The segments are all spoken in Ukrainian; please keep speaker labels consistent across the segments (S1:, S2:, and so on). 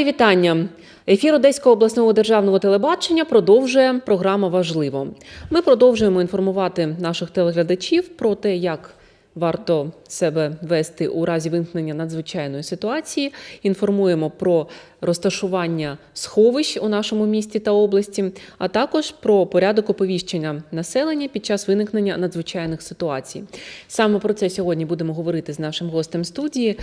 S1: Мої вітання. Ефір Одеського обласного державного телебачення продовжує програма Важливо. Ми продовжуємо інформувати наших телеглядачів про те, як варто себе вести у разі виникнення надзвичайної ситуації. Інформуємо про розташування сховищ у нашому місті та області, а також про порядок оповіщення населення під час виникнення надзвичайних ситуацій. Саме про це сьогодні будемо говорити з нашим гостем студії.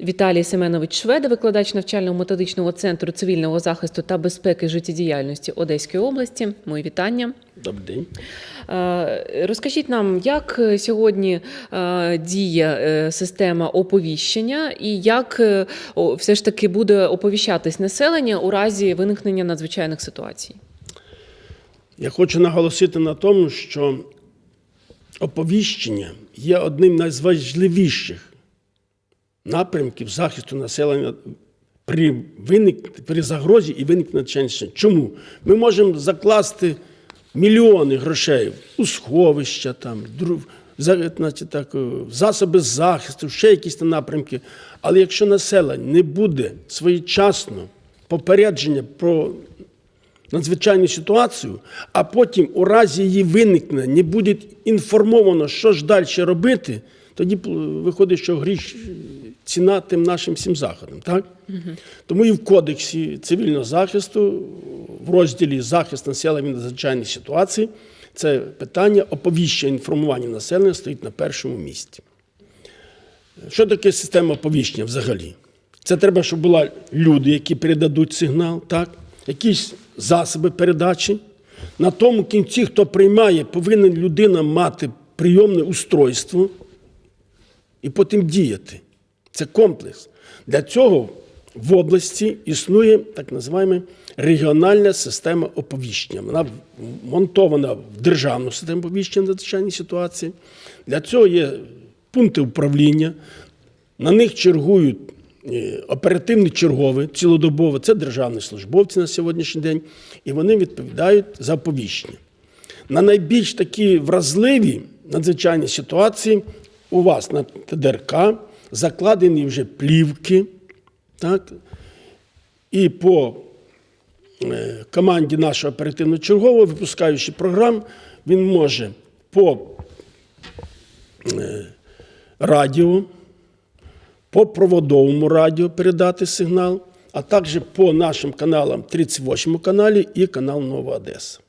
S1: Віталій Семенович Шведа, викладач навчально-методичного центру цивільного захисту та безпеки життєдіяльності Одеської області. Мої вітання.
S2: Добрий день.
S1: Е, Розкажіть нам, як сьогодні е, діє е, система оповіщення і як все ж таки буде оповіщатись населення у разі виникнення надзвичайних ситуацій?
S2: Я хочу наголосити на тому, що оповіщення є одним з найважливіших напрямків захисту населення при, виник, при загрозі і надзвичайних. Чому? Ми можемо закласти мільйони грошей у сховища, там, так, е, засоби захисту, ще якісь напрямки. Але якщо населення не буде своєчасно попередження про надзвичайну ситуацію, а потім у разі її виникнення не буде інформовано, що ж далі робити, тоді виходить, що гріш ціна тим нашим всім заходам. Так? Тому і в Кодексі цивільного захисту, в розділі захист населення від надзвичайних ситуацій, це питання оповіщення інформування населення стоїть на першому місці. Що таке система оповіщення взагалі? Це треба, щоб були люди, які передадуть сигнал, так? якісь засоби передачі. На тому кінці, хто приймає, повинен людина мати прийомне устройство і потім діяти. Це комплекс. Для цього в області існує так називаємо регіональна система оповіщення. Вона монтована в державну систему оповіщення надзвичайній ситуації. Для цього є пункти управління, на них чергують е, оперативні чергові цілодобово, це державні службовці на сьогоднішній день, і вони відповідають за оповіщення. На найбільш такі вразливі надзвичайні ситуації у вас на ТДРК закладені вже плівки, так? і по е, команді нашого оперативного чергового, випускаючи програм, він може по е, радіо, по проводовому радіо передати сигнал, а також по нашим каналам 38 каналі і канал Нова Одеса.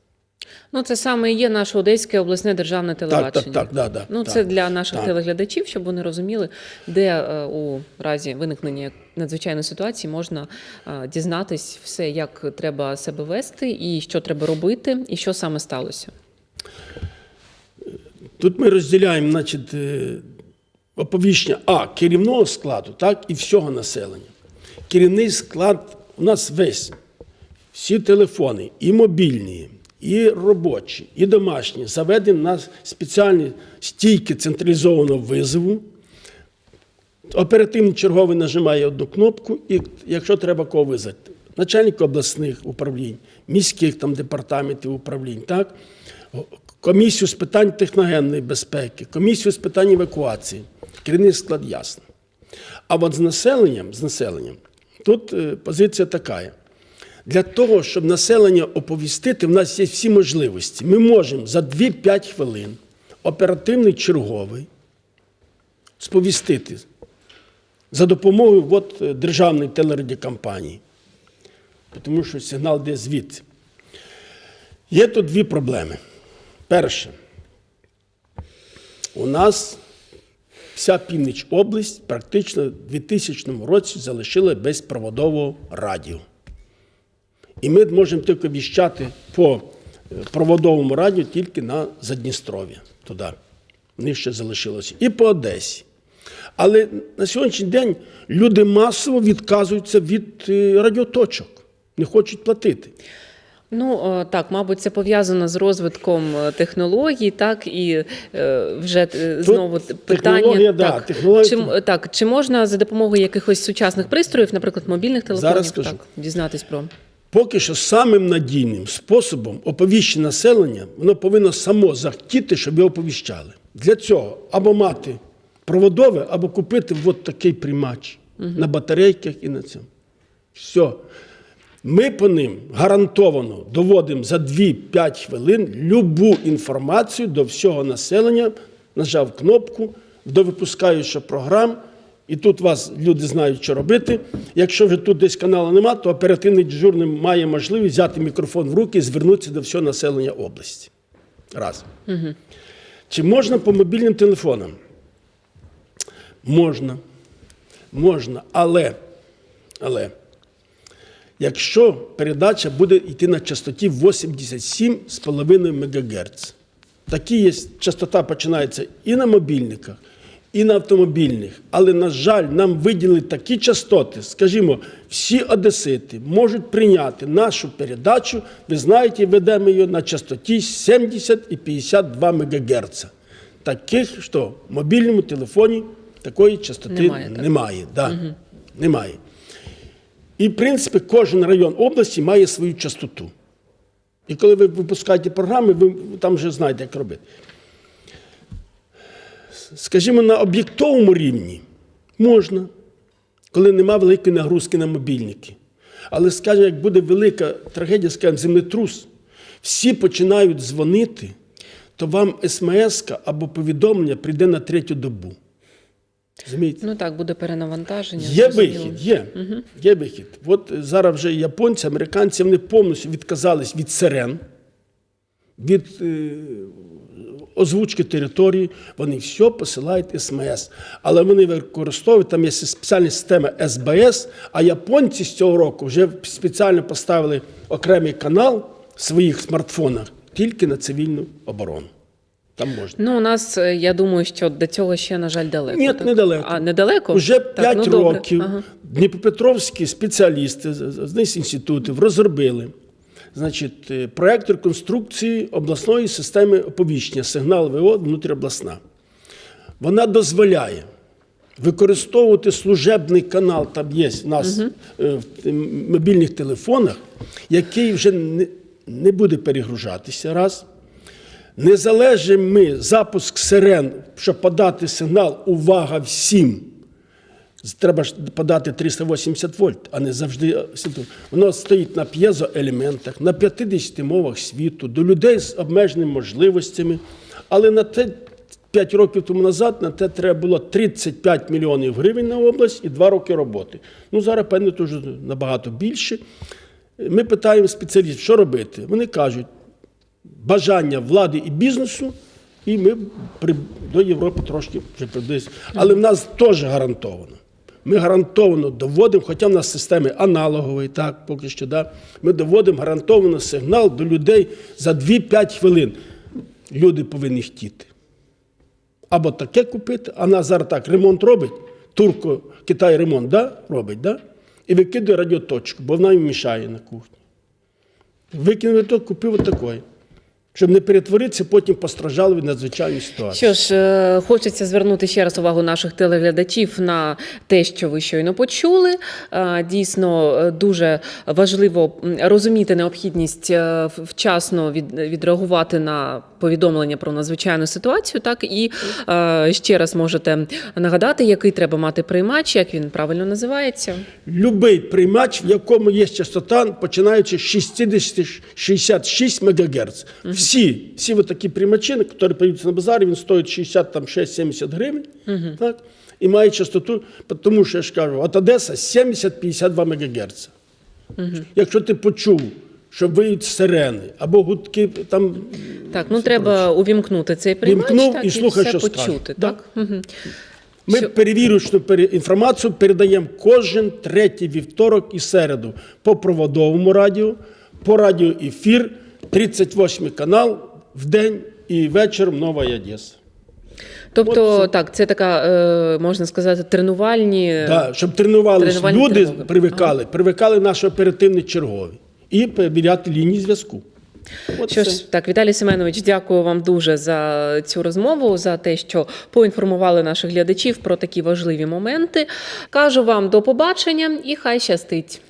S1: Ну, це саме і є наше Одеське обласне державне телебачення.
S2: так, так, да, да,
S1: ну,
S2: так.
S1: це для наших
S2: Так.
S1: телеглядачів, щоб вони розуміли, де е, у разі виникнення надзвичайної ситуації можна е, дізнатись все, як треба себе вести, і що треба робити, і що саме сталося.
S2: Тут ми розділяємо значить, е, оповіщення А керівного складу, так, і всього населення. Керівний склад у нас весь. Всі телефони, і мобільні, і робочі, і домашні, заведені на спеціальні стійки централізованого визову. Оперативний черговий нажимає одну кнопку, і якщо треба кого визвати, начальник обласних управлінь, міських там департаментів управлінь, так? комісію з питань техногенної безпеки, комісію з питань евакуації. Керівний склад ясно. А от з населенням, з населенням, тут е, позиція така. Для того, щоб населення оповістити, в нас є всі можливості. Ми можемо за 2-5 хвилин оперативний черговий сповістити за допомогою от, е, державної телерадіокомпанії, тому що сигнал йде звідси. Є тут дві проблеми. Перше, у нас вся північ область практично в 2000 році залишила без проводового радіо. І ми можемо тільки віщати по е, проводовому радіо тільки на Задністров'я, туди. Ще залишилося. І по Одесі. Але на сьогоднішній день люди масово відказуються від е, радіоточок, не хочуть платити.
S1: Ну так, мабуть, це пов'язано з розвитком е, технологій, так і вже знову т- питання
S2: технологія, да, технологія
S1: чи, так, чи можна за допомогою якихось сучасних пристроїв, наприклад, мобільних телефонів,
S2: Зараз
S1: так дізнатись про
S2: Поки що самим надійним способом оповіщення населення, воно повинно само захотіти, щоб його оповіщали. Для цього або мати проводове, або купити от такий приймач на батарейках і на цьому. Все. Ми по ним гарантовано доводимо за 2-5 хвилин любу інформацію до всього населення, нажав кнопку до випускаючих програм, і тут вас люди знають, що робити. Якщо вже тут десь каналу нема, то оперативний дежурний має можливість взяти мікрофон в руки і звернутися до всього населення області. Раз. Чи можна по мобільним телефонам? Можна. Можна. Але, але якщо передача буде йти на частоті 87,5 МГц. Такі є, частота починається і на мобільниках, і на автомобільних. Але, на жаль, нам виділили такі частоти, скажімо, всі одесити можуть прийняти нашу передачу. Ви знаєте, ведемо її на частоті 70 і 52 МГц. Таких, що в мобільному телефоні такої частоти
S1: Немає, так?
S2: немає. Да. немає. І, в принципі, кожен район області має свою частоту. І коли ви випускаєте програми, ви там вже знаєте, як робити. Скажімо, на об'єктовому рівні можна, коли нема великої нагрузки на мобільники. Але, скажімо, як буде велика трагедія, скажімо, землетрус, всі починають дзвонити, то вам смс або повідомлення прийде на третю добу. Розумієте?
S1: Ну так, буде перенавантаження.
S2: Є
S1: зрозуміло.
S2: вихід, є. Є вихід. От зараз вже японці, американці вони повністю відказались від сирен, від е, озвучки території. Вони все посилають СМС. Але вони використовують, там є спеціальна система СБС, а японці з цього року вже спеціально поставили окремий канал в своїх смартфонах тільки на цивільну оборону. Там можна.
S1: Ну, у нас, е, я думаю, що до цього ще, на жаль, далеко.
S2: Ні,
S1: так?
S2: недалеко.
S1: А, недалеко?
S2: Уже
S1: Так, ну,
S2: років
S1: Ага.
S2: Дніпропетровські спеціалісти з інститутів розробили значить, е, проект реконструкції обласної системи оповіщення сигнал ВО внутріобласна. Вона дозволяє використовувати служебний канал, там є в нас е, в мобільних телефонах, який вже не, не буде перегружатися раз. Не залежимо ми запуск сирен, щоб подати сигнал увага всім. Треба ж подати 380 вольт, а не завжди. Воно стоїть на п'єзоелементах, на 50 мовах світу, до людей з обмеженими можливостями. Але на те 5 років тому назад на те треба було 35 мільйонів гривень на область і 2 роки роботи. Ну зараз, певно, вже набагато більше. Ми питаємо спеціалістів, що робити. Вони кажуть, бажання влади і бізнесу, і ми при, до Європи трошки вже приблизимо. Але в нас теж гарантовано. Ми гарантовано доводимо, хоча в нас системи аналогової, так, поки що, да, ми доводимо гарантовано сигнал до людей за 2-5 хвилин. Люди повинні хотіти. Або таке купити, а нас зараз так ремонт робить, турко Китай ремонт да, робить, да? і викидує радіоточку, бо вона їм мішає на кухні. Викинули то, купив отакої. Щоб не перетворитися, потім постраждали від надзвичайної ситуації.
S1: Що ж, е, хочеться звернути ще раз увагу наших телеглядачів на те, що ви щойно почули. Е, Дійсно, е, дуже важливо розуміти необхідність вчасно від, відреагувати на повідомлення про надзвичайну ситуацію. Так і ще раз можете нагадати, який треба мати приймач, як він правильно називається.
S2: Любий приймач, в якому є частота, починаючи з 60-66 МГц. Всі, всі вот такі приймачі, які продаються на базарі, він стоїть 66-70 гривень. Так? І має частоту, тому що я ж кажу, от Одеса 70-52 МГц. Якщо ти почув, що виють сирени або гудки, там
S1: Так, ну треба увімкнути цей приймач
S2: Вімкнув
S1: так,
S2: і слухай,
S1: все
S2: що
S1: почути.
S2: Да.
S1: Так? Мгм.
S2: Ми
S1: Що-
S2: перевірочну інформацію передаємо кожен третій вівторок і середу по проводовому радіо, по радіоефір, 38 канал в день і вечором Нова Одеса.
S1: Тобто,
S2: От
S1: так, це така, е, можна сказати, тренувальні.
S2: Да, щоб тренувалися
S1: Тренувальні
S2: люди,
S1: тривоги.
S2: привикали, привикали наші оперативні чергові і перевіряти лінії зв'язку. От
S1: Що
S2: все.
S1: ж, так, Віталій Семенович, дякую вам дуже за цю розмову, за те, що поінформували наших глядачів про такі важливі моменти. Кажу вам до побачення і хай щастить.